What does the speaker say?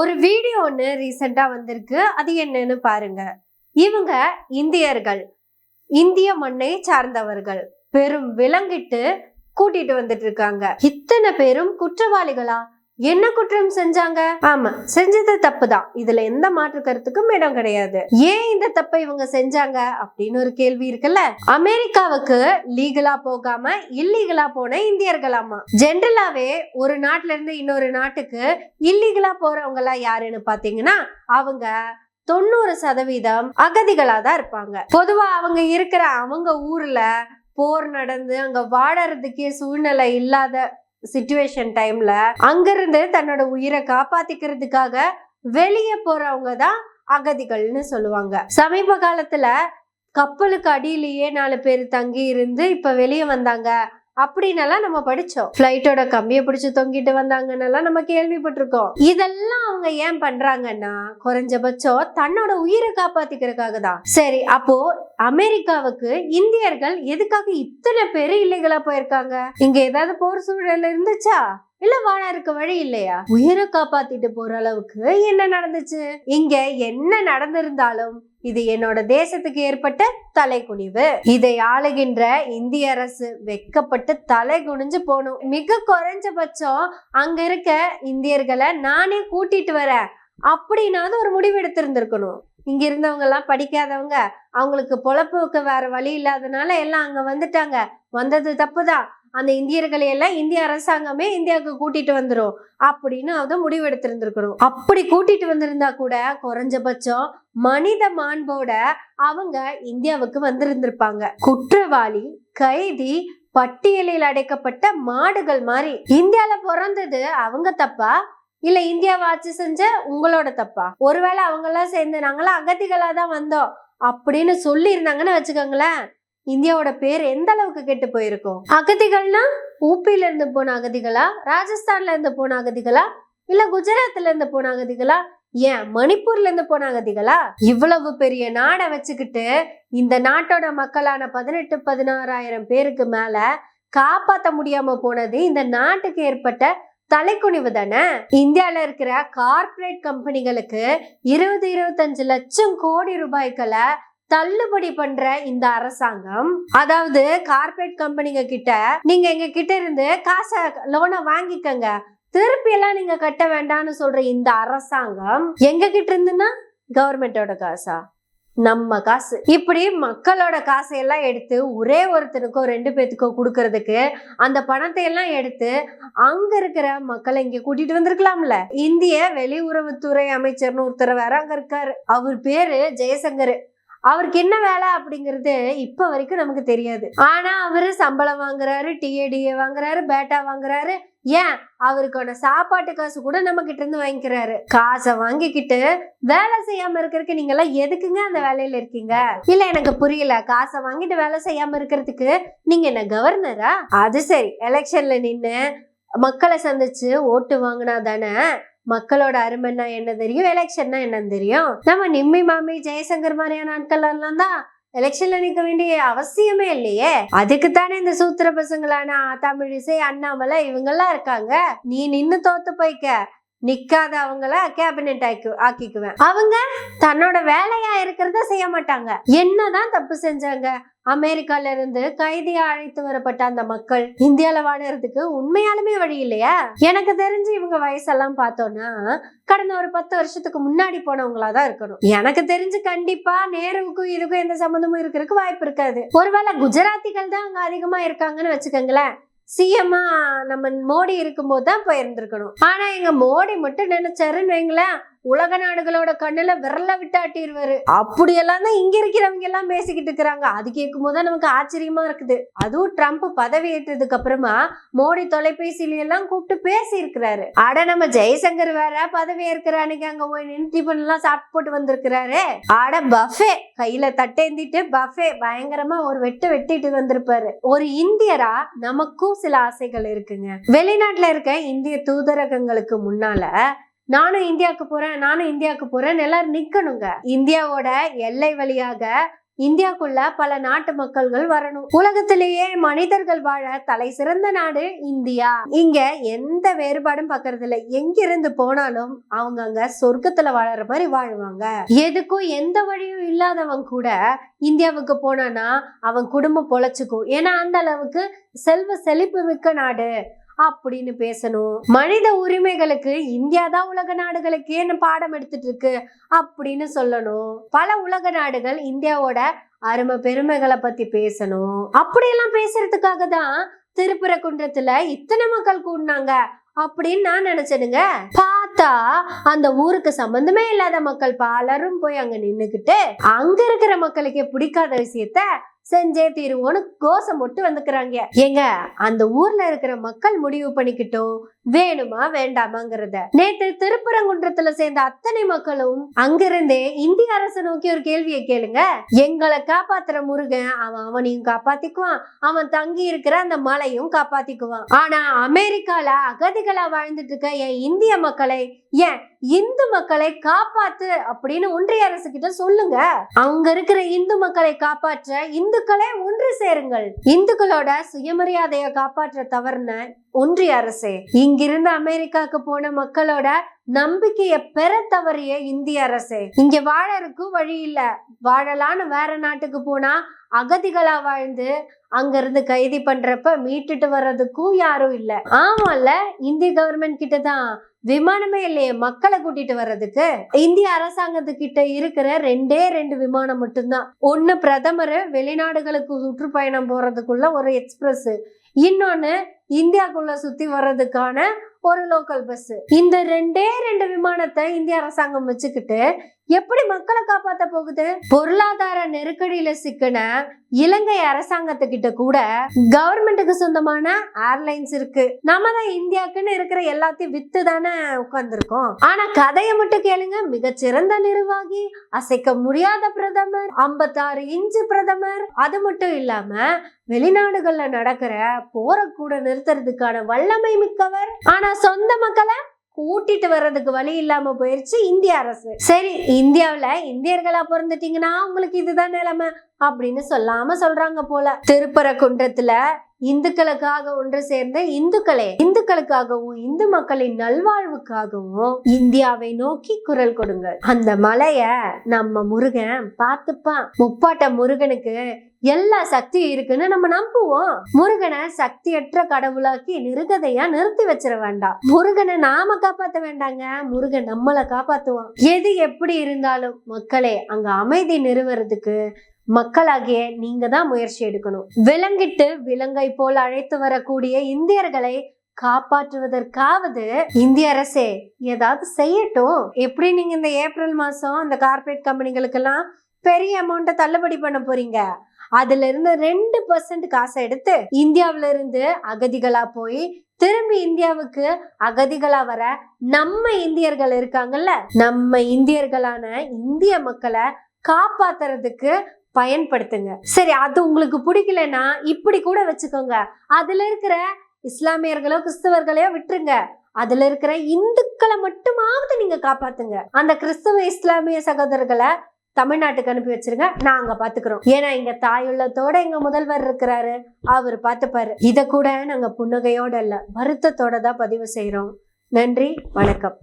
ஒரு வீடியோ ஒன்று ரீசெண்டாக வந்திருக்கு. அது என்னன்னு பாருங்க. இவங்க இந்தியர்கள். இந்திய மண்ணை சார்ந்தவர்கள். பெரும் விலங்கிட்டு கூட்டிட்டு வந்துட்டு இருக்காங்க. இத்தனை பேரும் குற்றவாளிகளா? என்ன குற்றம் செஞ்சாங்க? ஆமா செஞ்சது தப்பு தான் இதுல எந்த மாற்று கருத்துக்கும் இடம் கிடையாது. ஏன் இந்த தப்பை இவங்க செஞ்சாங்க? அப்படின்னு ஒரு கேள்வி இருக்குல்ல. அமெரிக்காவுக்கு லீகலா போகாம இல்லீகலா போன இந்தியர்களாமா? ஜென்ரலாவே ஒரு நாட்டுல இருந்து இன்னொரு நாட்டுக்கு இல்லீகலா போறவங்க எல்லாம் யாருன்னு பாத்தீங்கன்னா அவங்க தொண்ணூறு சதவீதம் அகதிகளா தான் இருப்பாங்க. பொதுவா அவங்க இருக்கிற அவங்க ஊர்ல போர் நடந்து அங்க வாழறதுக்கே சூழ்நிலை இல்லாத சுச்சுவேஷன் டைம்ல அங்கிருந்து தன்னோட உயிரை காப்பாத்திக்கிறதுக்காக வெளியே போறவங்க தான் அகதிகள்னு சொல்லுவாங்க. சமீப காலத்துல கப்பலுக்கு அடியிலேயே நாலு பேர் தங்கி இருந்து இப்ப வெளியே வந்தாங்க. அப்படின்னெல்லாம் நம்ம படிச்சோம். ஃப்ளைட்டோட கம்பியை பிடிச்சி தொங்கிட்டு வந்தாங்கன்னெல்லாம் நம்ம கேள்விப்பட்டிருக்கோம். இதெல்லாம் அவங்க ஏன் பண்றாங்கன்னா குறைஞ்சபட்சம் தன்னோட உயிரை காப்பாத்திக்கிறதுக்காக தான். சரி அப்போ அமெரிக்காவுக்கு இந்தியர்கள் எதுக்காக இத்தனை பேர் இல்லைகளா போயிருக்காங்க? இங்க ஏதாவது போர் சூழல் இருந்துச்சா? இல்ல வாழ இருக்க வழி இல்லையா? உயிரை காப்பாத்திட்டு போற அளவுக்கு என்ன நடந்துச்சு? இங்க என்ன நடந்திருந்தாலும் இது என்னோட தேசத்துக்கு ஏற்பட்ட தலைக்குனிவு. இதை ஆளுகின்ற இந்திய அரசு வெக்கப்பட்டு தலை குனிஞ்சு போகணும். மிக குறைஞ்சபட்சம் அங்க இருக்க இந்தியர்களை நானே கூட்டிட்டு வரேன். அப்படின்னாவது ஒரு முடிவு எடுத்திருந்திருக்கணும். இங்க இருந்தவங்க எல்லாம் படிக்காதவங்க அவங்களுக்கு பொழப்புக்கு வேற வழி இல்லாதனால எல்லாம் அங்க வந்துட்டாங்க. வந்தது தப்புதான். அந்த இந்தியர்களை எல்லாம் இந்திய அரசாங்கமே இந்தியாவுக்கு கூட்டிட்டு வந்துடும் அப்படின்னு அதை முடிவெடுத்திருந்திருக்கணும். அப்படி கூட்டிட்டு வந்திருந்தா கூட குறைஞ்சபட்சம் மனித மாண்போட அவங்க இந்தியாவுக்கு வந்திருந்திருப்பாங்க. குற்றவாளி கைதி பட்டியலில் அடைக்கப்பட்ட மாடுகள் மாதிரி. இந்தியால பிறந்தது அவங்க தப்பா? இல்ல இந்தியாவை ஆட்சி செஞ்ச உங்களோட தப்பா? ஒருவேளை அவங்க எல்லாம் சேர்ந்து நாங்களாம் அகதிகளா தான் வந்தோம் அப்படின்னு சொல்லி இருந்தாங்கன்னு வச்சுக்கோங்களேன். இந்தியாவோட பேர் எந்த அளவுக்கு கெட்டு போயிருக்கும்? அகதிகள்னா ஊப்பில இருந்து போன அகதிகளா? ராஜஸ்தான்ல இருந்து போன அகதிகளா? இல்ல குஜராத்ல இருந்து போன அகதிகளா? ஏன் மணிப்பூர்ல இருந்து போன அகதிகளா? இவ்வளவு பெரிய நாடை வச்சுக்கிட்டு இந்த நாட்டோட மக்களான பதினெட்டு பதினாறாயிரம் பேருக்கு மேல காப்பாத்த முடியாம போனது இந்த நாட்டுக்கு ஏற்பட்ட தலைக்குனிவு தானே? இந்தியாவில் இருக்கிற கார்ப்பரேட் கம்பெனிகளுக்கு இருபது இருபத்தஞ்சு லட்சம் கோடி ரூபாய்களை தள்ளுபடி பண்ற இந்த அரசாங்கம் அதாவது கார்ப்பரேட் கம்பெனிங்க கிட்ட நீங்க எங்க கிட்ட இருந்து காசை லோனை வாங்கிக்கங்க. திருப்பி எல்லாம் நீங்க கட்ட வேண்டாம்னு சொல்ற இந்த அரசாங்கம் எங்க கிட்ட இருந்துன்னா கவர்மெண்டோட காசா? நம்ம காசு. இப்படி மக்களோட காசை எல்லாம் எடுத்து ஒரே ஒருத்தருக்கோ ரெண்டு பேத்துக்கோ கொடுக்கறதுக்கு அந்த பணத்தை எல்லாம் எடுத்து அங்க இருக்கிற மக்களை இங்க கூட்டிட்டு வந்திருக்கலாம்ல. இந்திய வெளியுறவுத்துறை அமைச்சர்னு ஒருத்தர் வேற அங்க இருக்காரு. அவர் பேரு ஜெயசங்கர். அவருக்கு என்ன வேலை அப்படிங்கிறது இப்போ வரைக்கும் நமக்கு தெரியாது. ஆனால் அவர் சம்பளம் வாங்குறாரு டிஏடிஏ வாங்குறாரு பேட்டா வாங்குறாரு. ஏன்? அவருக்கான சாப்பாட்டு காசு கூட நம்ம கிட்ட இருந்து வாங்கிக்கிறாரு. காசை வாங்கிக்கிட்டு வேலை செய்யாம இருக்கிறதுக்கு நீங்க எல்லாம் எதுக்குங்க அந்த வேலையில இருக்கீங்க? இல்ல எனக்கு புரியல. காசை வாங்கிட்டு வேலை செய்யாம இருக்கிறதுக்கு நீங்க என்ன கவர்னரா? அது சரி. எலெக்ஷன்ல நின்று மக்களை சந்திச்சு ஓட்டு வாங்கினா தானே மக்களோட அருமைன்னா என்ன தெரியும்? எலெக்ஷன்னா என்னன்னு தெரியும். நம்ம நிம்மி மாமி ஜெயசங்கர் மாதிரியான ஆட்கள் எல்லாம் தான் எலெக்ஷன்ல நிக்க வேண்டிய அவசியமே இல்லையே. அதுக்கு தானே இந்த சூத்திர பசங்களான தமிழிசை அண்ணாமலை இவங்கெல்லாம் இருக்காங்க. நீ நின்னு தோத்து போய்க்க. நிக்காத அவங்கள கேபினெட் ஆக்கி ஆக்கிக்குவேன். அவங்க தன்னோட வேலையா இருக்கிறத செய்ய மாட்டாங்க. என்னதான் தப்பு செஞ்சாங்க? அமெரிக்கால இருந்து கைதியா அழைத்து வரப்பட்ட அந்த மக்கள் இந்தியால வாழறதுக்கு உண்மையாலுமே வழி இல்லையா? எனக்கு தெரிஞ்சு இவங்க வயசெல்லாம் பார்த்தோம்னா கடந்த ஒரு பத்து வருஷத்துக்கு முன்னாடி போனவங்களா தான் இருக்கணும். எனக்கு தெரிஞ்சு கண்டிப்பா நேருவுக்கும் இதுக்கும் எந்த சம்மந்தமும் இருக்கிறதுக்கு வாய்ப்பு இருக்காது. ஒருவேளை குஜராத்திகள் தான் அங்க அதிகமா இருக்காங்கன்னு வச்சுக்கோங்களேன். சிஎம்மா நம்ம மோடி இருக்கும்போது தான் போயிருந்திருக்கணும். ஆனா எங்க மோடி மட்டும் நினைச்சாருன்னு வைங்களேன். உலக நாடுகளோட கண்ணுல விரல விட்டாட்டிடுவாரு அப்படியெல்லாம் தான் இங்க இருக்கிறவங்க எல்லாம் பேசிக்கிட்டு இருக்கிறாங்க. அது கேட்கும் போதுதான் நமக்கு ஆச்சரியமா இருக்குது. அதுவும் ட்ரம்ப் பதவி ஏற்றதுக்கு அப்புறமா மோடி தொலைபேசியில எல்லாம் கூப்பிட்டு பேசி இருக்கிறாரு அட நம்ம ஜெய்சங்கர் வேற பதவி ஏற்கிற அன்னைக்கு அங்க போய் நின்று டிஃபன் எல்லாம் சாப்பிட்டு போட்டு வந்திருக்கிறாரு. அட பஃபே. கையில தட்டேந்திட்டு பஃபே. பயங்கரமா ஒரு வெட்டு வெட்டிட்டு வந்திருப்பாரு. ஒரு இந்தியரா நமக்கும் சில ஆசைகள் இருக்குங்க. வெளிநாட்டுல இருக்க இந்திய தூதரகங்களுக்கு முன்னால நானும் இந்தியாவுக்கு போறேன் நானும் இந்தியாவுக்கு போறேன் எல்லாரும் நிக்கணுங்க. இந்தியாவோட எல்லை வழியாக இந்தியாக்குள்ள பல நாட்டு மக்கள்கள் வரணும். உலகத்திலேயே மனிதர்கள் வாழ தலை சிறந்த நாடு இந்தியா. இங்க எந்த வேறுபாடும் பாக்குறது இல்ல எங்கிருந்து போனாலும் அவங்க அங்க சொர்க்கத்துல வாழற மாதிரி வாழ்வாங்க. எதுக்கும் எந்த வழியும் இல்லாதவன் கூட இந்தியாவுக்கு போனானா அவன் குடும்பம் பொழைச்சுக்கும். ஏன்னா அந்த அளவுக்கு செல்வ செழிப்பு மிக்க நாடு. அப்படின்னு பேசணும். மனித உரிமைகளுக்கு இந்தியா தான் உலக நாடுகளுக்கேன்னு பாடம் எடுத்துட்டு இருக்கு அப்படின்னு சொல்லணும். பல உலக நாடுகள் இந்தியாவோட அருமை பெருமைகளை பத்தி பேசணும். அப்படியெல்லாம் பேசுறதுக்காக தான் திருப்பரங்குன்றத்துல இத்தனை மக்கள் கூடினாங்க அப்படின்னு நான் நினைச்சேனுங்க. பார்த்தா அந்த ஊருக்கு சம்பந்தமே இல்லாத மக்கள் பலரும் போய் அங்க நின்னுக்கிட்டு அங்க இருக்கிற மக்களுக்கே பிடிக்காத விஷயத்த செஞ்சே தீருவோன்னு கோஷம் போட்டு வந்துக்கிறாங்க. ஏங்க அந்த ஊர்ல இருக்கிற மக்கள் முடிவு பண்ணிக்கிட்டோம். வேணுமா வேண்டாமாங்கிறத. நேத்து திருப்பரங்குன்றத்துல சேர்ந்த அத்தனை மக்களும் அங்கிருந்தே இந்திய அரசு நோக்கி ஒரு கேள்வியை கேளுங்க. எங்களை காப்பாத்துற முருகன் அவன் அவனையும் காப்பாத்திக்குவான். அவன் தங்கி இருக்கிற அந்த மலையும் காப்பாத்திக்குவான். ஆனா அமெரிக்கால அகதிகளா வாழ்ந்துட்டு இருக்க என் இந்திய மக்களை ஏன் இந்து மக்களை காப்பாத்து அப்படின்னு ஒன்றிய அரசு கிட்ட சொல்லுங்க. அங்க இருக்கிற இந்து மக்களை காப்பாற்ற இந்து இந்துக்களே ஒன்று சேருங்கள். இந்துக்களோட சுயமரியாதையை காப்பாற்ற தவறுன ஒன்றிய அரசே இங்கிருந்து அமெரிக்காக்கு போன மக்களோட நம்பிக்கைய பெற தவறிய இந்திய அரசே. இங்க வாழறதுக்கும் வழி இல்ல. வாழலான்னு வேற நாட்டுக்கு போனா அகதிகளா வாழ்ந்து அங்கிருந்து கைதி கைது பண்றப்ப மீட்டுட்டு வர்றதுக்கும் யாரும் இல்ல. ஆமால இந்திய கவர்மெண்ட் கிட்ட தான் விமானமே இல்லையே மக்களை கூட்டிட்டு வர்றதுக்கு? இந்திய அரசாங்கத்துக்கிட்ட இருக்கிற ரெண்டே ரெண்டு விமானம் மட்டும்தான். ஒன்னு பிரதமர் வெளிநாடுகளுக்கு சுற்றுப்பயணம் போறதுக்குள்ள ஒரு எக்ஸ்பிரஸ். இன்னொன்னு இந்தியாக்குள்ள சுத்தி வர்றதுக்கான ஒரு லோக்கல் பஸ் இந்த ரெண்டே ரெண்டு விமானத்தை இந்திய அரசாங்கம் வச்சுக்கிட்டு எப்படி மக்களை காப்பாத்த போகுது? பொருளாதார நெருக்கடியில சிக்கின இலங்கை அரசாங்கத்துக்கிட்ட கூட கவர்மெண்ட்டுக்கு சொந்தமான ஏர்லைன்ஸ் இருக்கு. நம்ம தான் இந்தியாக்குன்னு இருக்கிற எல்லாத்தையும் வித்து தானே உட்கார்ந்துருக்கோம். ஆனா கதையை மட்டும் கேளுங்க. மிகச்சிறந்த நிர்வாகி அசைக்க முடியாத பிரதமர் ஐம்பத்தாறு இன்ச்சு பிரதமர். அது மட்டும் இல்லாம வெளிநாடுகள்ல நடக்கிற போரை கூட நிறுத்துறதுக்கான வல்லமை மிக்கவர். ஆனா சொந்த மக்களை கூட்டிட்டு வர்றதுக்கு வழி இல்லாம போயிருச்சு இந்திய அரசு. சரி இந்தியாவில இந்தியர்களா பிறந்துட்டீங்கன்னா உங்களுக்கு இதுதான் நிலைமை அப்படின்னு சொல்லாம சொல்றாங்க போல. திருப்பரங்குன்றத்துல இந்துக்களுக்காக ஒன்று சேர்ந்த இந்துக்களே இந்துக்களுக்காகவும் இந்து மக்களின் நல்வாழ்வுக்காகவும் இந்தியாவை நோக்கி குரல் கொடுங்கள். அந்த மலைய நம்ம முருகன் பார்த்துப்பான். முப்பாட்ட முருகனுக்கு எல்லா சக்தியும் இருக்குன்னு நம்ம நம்புவோம். முருகனை சக்தியற்ற கடவுளாக்கி நிருகதையா நிறுத்தி வச்சிட வேண்டாம். முருகனை நாம காப்பாத்த வேண்டாங்க. முருகன் நம்மளை காப்பாத்துவான். எது எப்படி இருந்தாலும் மக்களே அங்க அமைதி நிறுவறதுக்கு மக்களாகிய நீங்க தான் முயற்சி எடுக்கணும். விலங்கிட்டு விலங்கை போல் அழைத்து வரக்கூடிய இந்தியர்களை காப்பாற்றுவதற்காவது இந்திய அரசே ஏதாவது செய்யட்டும். எப்படி நீங்க இந்த ஏப்ரல் மாசம் அந்த கார்ப்பரேட் கம்பெனிகளுக்கெல்லாம் பெரிய அமௌண்ட்டை தள்ளுபடி பண்ண போறீங்க? அதுல இருந்து ரெண்டு பர்சன்ட் காசை எடுத்து இந்தியாவில இருந்து அகதிகளா போய் திரும்பி இந்தியாவுக்கு அகதிகளா வர நம்ம இந்தியர்கள் இருக்காங்கல்ல? நம்ம இந்தியர்களான இந்திய மக்களை காப்பாத்துறதுக்கு பயன்படுத்துங்க. சரி அது உங்களுக்கு பிடிக்கலன்னா இப்படி கூட வச்சுக்கோங்க. அதுல இருக்கிற இஸ்லாமியர்களோ கிறிஸ்தவர்களையோ விட்டுருங்க. அதுல இருக்கிற இந்துக்களை மட்டுமாவது நீங்க காப்பாத்துங்க. அந்த கிறிஸ்தவ இஸ்லாமிய சகோதரர்களை தமிழ்நாட்டுக்கு அனுப்பி வச்சிருங்க. நாங்க பாத்துக்கிறோம். ஏன்னா இங்க தாயுள்ளத்தோட எங்க முதல்வர் இருக்கிறாரு. அவர் பார்த்துப்பாரு இத கூட நாங்க புன்னகையோட இல்ல வருத்தத்தோட தான் பதிவு செய்யறோம் நன்றி வணக்கம்.